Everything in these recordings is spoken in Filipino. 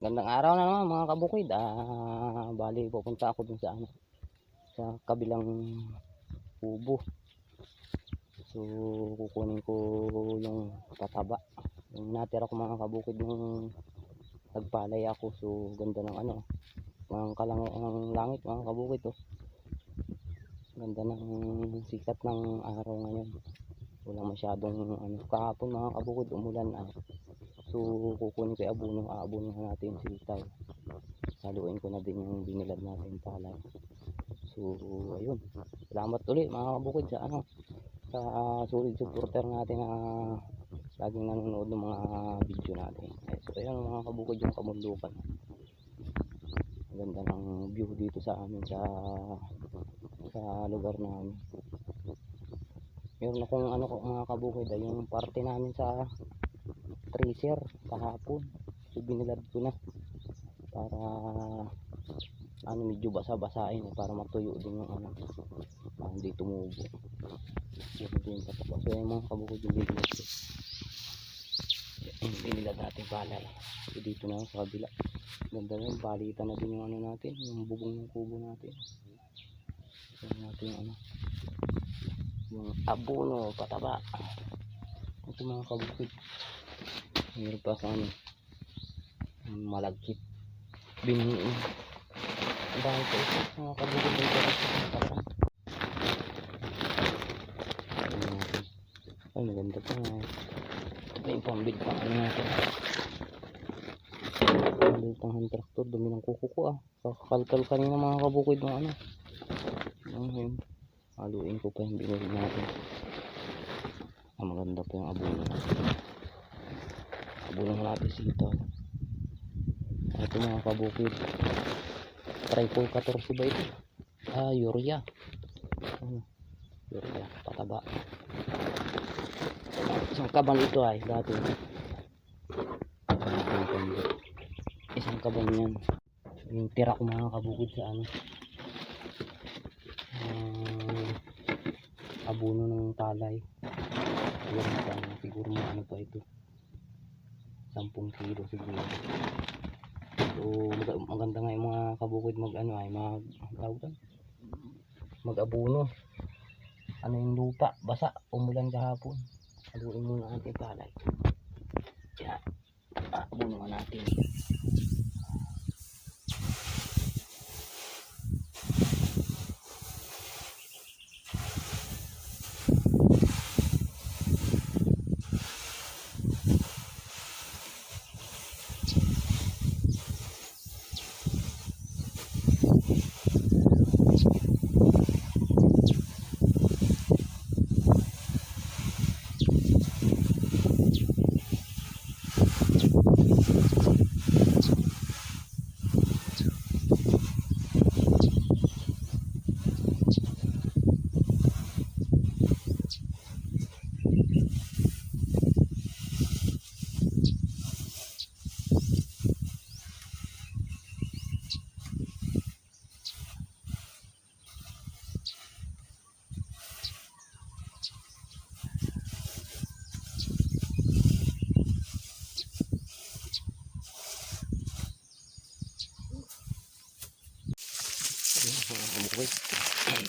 Gandang araw na naman mga kabukid. Ah, bali pupunta ako dun sa ano sa kabilang kubo. So kukunin ko yung pataba. Yung natira ko mga kabukid nung nagpalay ako. So ganda ng ano ang kalang ang langit mga kabukid oh. Ganda ng sikat ng araw ngayon. Wala masyadong ano kahapon mga kabukid umulan ah. So kukunin ko yung abono, aabono natin si sitaw. Haluin ko na din yung binilad natin palay. So ayun. Salamat ulit mga kabukid sa ano sa solid supporter natin na laging nanonood ng mga video natin. So ayun mga kabukid yung kamulukan. Ang Ganda ng view dito sa amin sa sa lugar namin. Meron akong ano mga kabukid ay yung parte namin sa tracer kahapon. So binilad ko na para ano medyo basa-basain eh, para matuyo din yung ano para hindi tumubo. Yun din patapos. So yung mga kabukod yung ko. Yung binilad natin palay. So dito na sa kabila. Ganda na yun. Palitan na din yung ano natin. Yung bubong ng kubo natin. So natin yung ano. Yung abono, pataba. Ito mga kabukid. Meron pa akong ano, malagkit. Biniin. Ang dami pa ito. Mga kabukid ng karas. Ay, maganda pa nga. Pa yung pambid pa. Ano natin? Pang hand tractor. Dumi ng kuko ko ah. Kakakalkal kanina mga kabukid ng ano. Ano yun? Haluin ko pa yung binili natin. Ah, maganda pa yung natin. Abono natin sitaw. Ito mga kabukid. Triple 14 ba ito? Ah, urea. Ano? Urea. Pataba. Isang kaban ito ay dati. Isang kaban. Yan. Yung tira ko mga kabukid sa ano. Ah, abono ng talay. Siguro siguro ano pa ito. 10 kilo siguro. So mag- maganda nga yung mga kabukid mag ano ay mag tawag doon? Mag-abono. Ano yung lupa, basa, umulan kahapon. Haluin muna natin palay. Yan. Abono nga natin.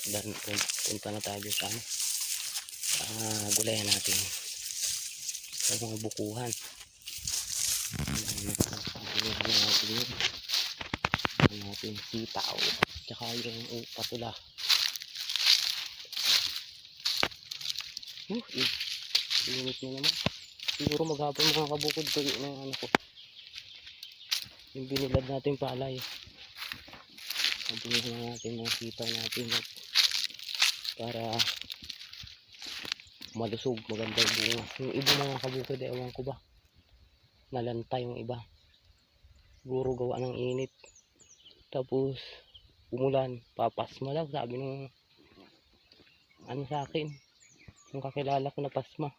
Dan pun- punta na tayo sa ano. Ah, gulayan natin. Sa mga bukuhan. Gulayan natin sitaw. Tsaka yung uh, patula. Uh, eh. Init na naman. Siguro maghapon mga kabukod ko yun ang ano ko. Yung binilad natin palay. Sabihin na natin yung sitaw natin at para malusog, maganda yung bunga. Yung iba mga kabukid, ewan ko ba, nalanta yung iba. Siguro gawa ng init. Tapos, umulan, papasma daw, sabi nung ano sa akin, yung kakilala ko na pasma.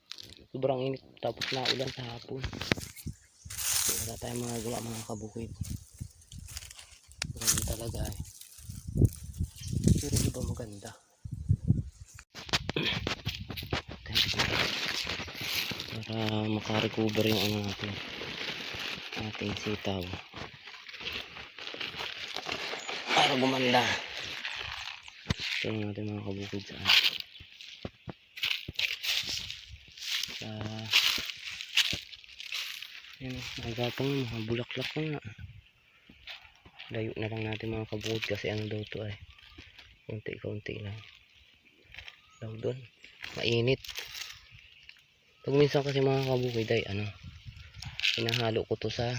Sobrang init, tapos naulan sa hapon. So, wala tayong mga gawa mga kabukid. Ganun talaga eh. Pero di ba maganda? Para makarecover yung ano natin. Ating sitaw. para gumanda. Ito natin mga kabukid sa ano. Sa yun, nagapang mga bulaklak na nga. Layo na lang natin mga kabukid kasi ano daw to ay. Kunti-kunti lang. Daw doon. Mainit. Pag minsan kasi mga kabukid ay ano. Hinahalo ko to sa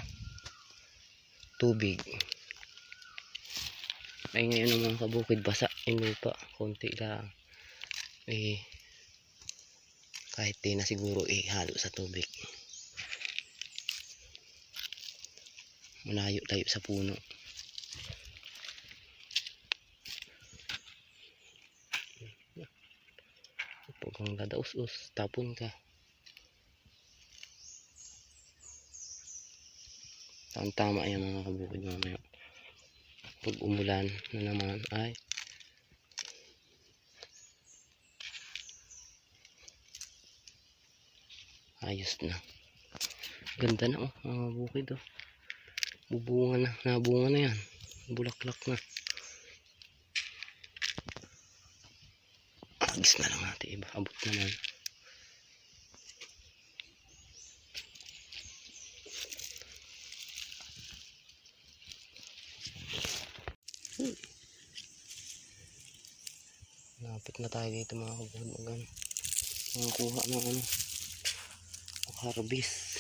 tubig. Ay ngayon ang mga kabukid basa yung lupa. Konti lang. Eh, kahit na siguro ihalo sa tubig. Malayo-layo sa puno. Pag kang dadaus-us, tapon ka. Ang tama yan mga kabukid mamaya. Pag umulan na naman ay ayos na. Ganda na oh, mga bukid oh. Bubunga na, nabunga na yan. Bulaklak na. Agis na lang natin iba. Abot naman. Lapit na tayo dito mga kabukid mag ano. Makakuha ng ano. Harvest.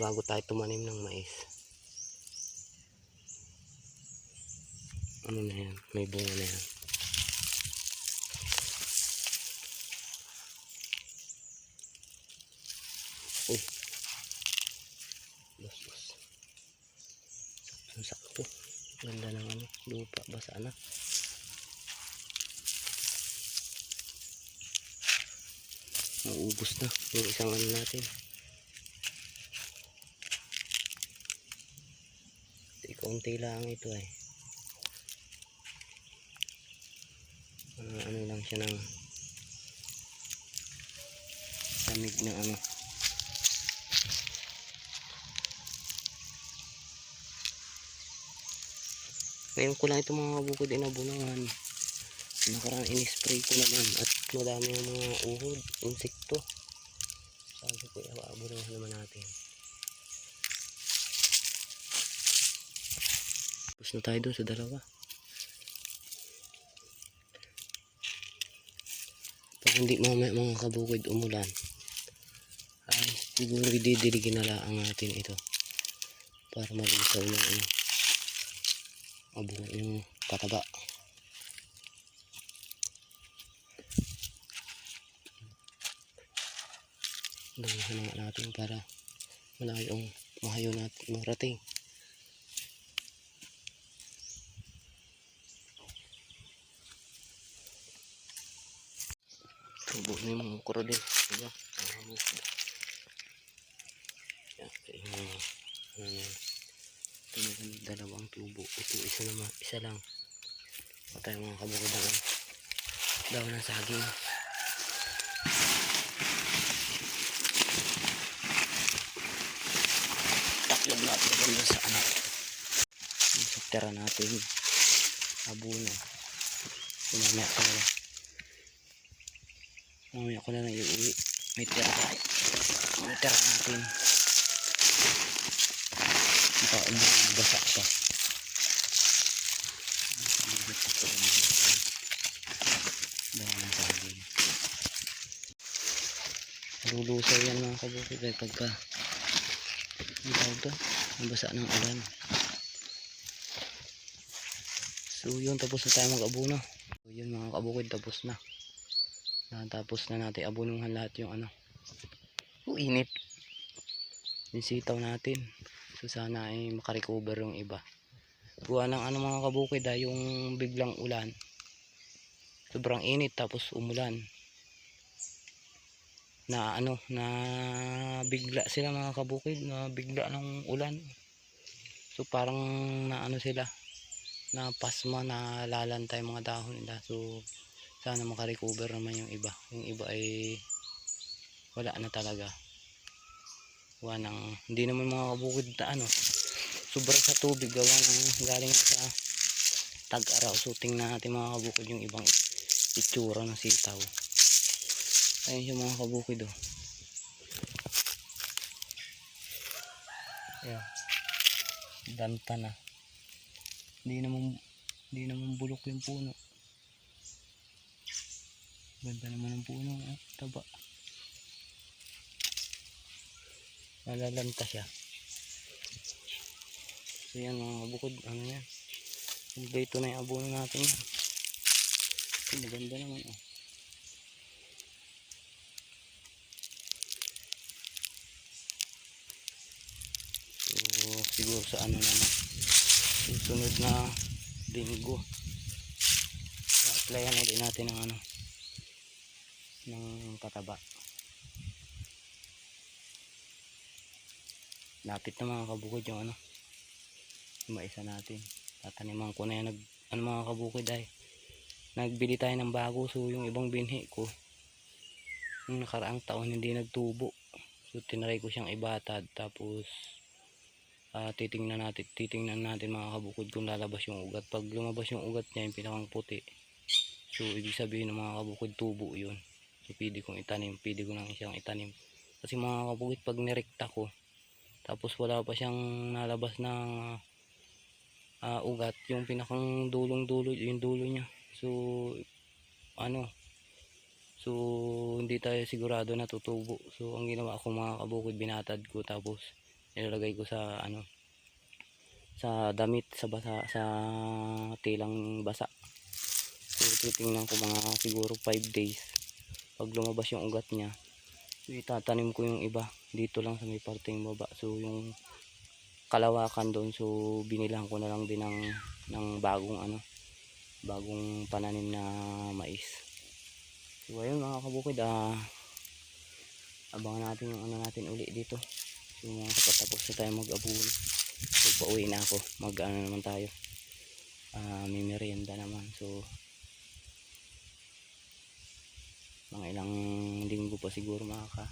Bago tayo tumanim ng mais. Ano na yan? May bunga na yan. Uy. Los. Sakto, sakto. Ganda ng ano, lupa. Basa na. Naubos na yung isang ano natin. Di kaunti lang ito eh. Ah, ano lang siya ng lamig na ano. Ngayon ko lang ito mga bukod inabunahan. Nakaraan in-spray ko naman at madami yung mga uhod, insekto. Sabi ko, iabunahan naman natin. Tapos na tayo dun sa dalawa. Pag hindi mamaya mga kabukid umulan, ay siguro didiligin na lang natin ito para malisaw yung ano, abo yung pataba. Damihan nga natin para malayong mahayo natin marating. Tubo na yung mga krokodil. Diba? Mga musa. Yan. Yung ano. Ito dalawang tubo. Ito isa naman. Isa lang. Patay mga kabukod ng ano. Daw ng saging. Taklob natin ganda sa ano. Suktera natin. Abuno. Sumamaya ko na lang. Mamaya ko na lang iuwi. May tira. May tira natin. Baka umuwi basa saging. Lulusaw yan mga kabukid ay pagka ang tawag to, nabasa ng ulan. So yun, tapos na tayo mag-abuno. So yun mga kabukid, tapos na. Natapos na natin abunuhan lahat yung ano. Oh, init. Yung natin. So sana ay makarecover yung iba. Buwan ng ano mga kabukid ha, yung biglang ulan. Sobrang init tapos umulan. Na ano, na bigla sila mga kabukid, na bigla ng ulan. So parang na ano sila, na pasma na lalantay mga dahon nila. So sana makarecover naman yung iba yung iba ay wala na talaga wala nang hindi naman mga kabukid na ano sobra sa tubig gawa ng galing sa tag-araw. So tingnan natin mga kabukid yung ibang itsura ng sitaw. Ayun yung mga kabukid oh. Ayan. Danta na. Hindi naman hindi naman bulok yung puno. Ganda naman ng puno. Oh. Taba. Malalanta siya. So yan mga kabukod. Ano yan. Dito na yung abono natin. Ay, maganda naman oh. So siguro sa ano naman. Susunod na linggo. applyan ulit natin ng ano ng pataba. Lapit na mga kabukod yung ano yung maisa natin. Tataniman ko na yan nag, ano mga kabukid ay nagbili tayo ng bago so yung ibang binhi ko yung nakaraang taon hindi nagtubo so tinaray ko siyang ibatad tapos ah, titingnan natin titingnan natin mga kabukid kung lalabas yung ugat. Pag lumabas yung ugat niya yung pinakang puti so ibig sabihin ng mga kabukid tubo yun. So pwede kong itanim pwede ko nang siyang itanim. Kasi mga kabukid pag nirekta ko tapos wala pa siyang nalabas na ah, ugat yung pinakang dulong dulo yung dulo niya so ano so hindi tayo sigurado na tutubo. So ang ginawa ko mga kabukid binatad ko tapos nilalagay ko sa ano sa damit sa basa sa tilang basa. So titingnan ko mga siguro 5 days. Pag lumabas yung ugat niya so itatanim ko yung iba. Dito lang sa may parteng baba. So yung kalawakan doon so binilang ko na lang din ng ng bagong ano bagong pananim na mais. So ayun mga kabukid ah abangan natin yung ano natin uli dito so mga kapatapos na tayo mag abuno so pauwi na ako. Mag ano naman tayo. Ah may merienda naman. So mga ilang linggo pa siguro makaka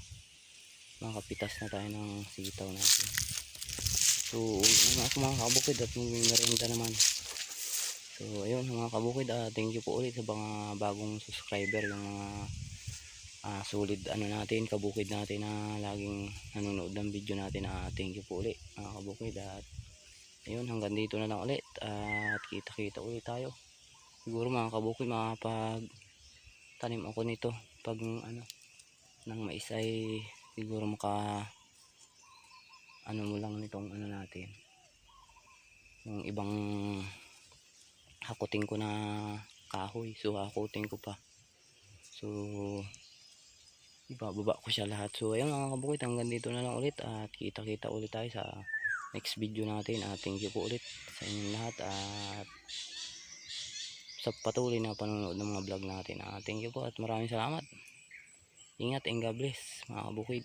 makapitas na tayo ng sitaw natin. So, ako mga kabukid at may merienda naman. So, ayun mga kabukid, ah, thank you po ulit sa mga bagong subscriber, yung mga ah, solid ano natin, kabukid natin na laging nanonood ng video natin. Ah, thank you po ulit mga kabukid. At ayun, hanggang dito na lang ulit. At kita-kita ulit tayo. Siguro mga kabukid, makapag tanim ako nito. Pag ano, nang mais ay siguro maka ano mo lang nitong ano natin. Yung ibang hakutin ko na kahoy. So hakutin ko pa. So ibababa ko siya lahat. So ayun mga kabukit hanggang dito na lang ulit. At kita kita ulit tayo sa next video natin. At thank you po ulit sa inyong lahat. At sa patuloy na panonood ng mga vlog natin. At thank you po at maraming salamat. Ingat and God bless mga kabukid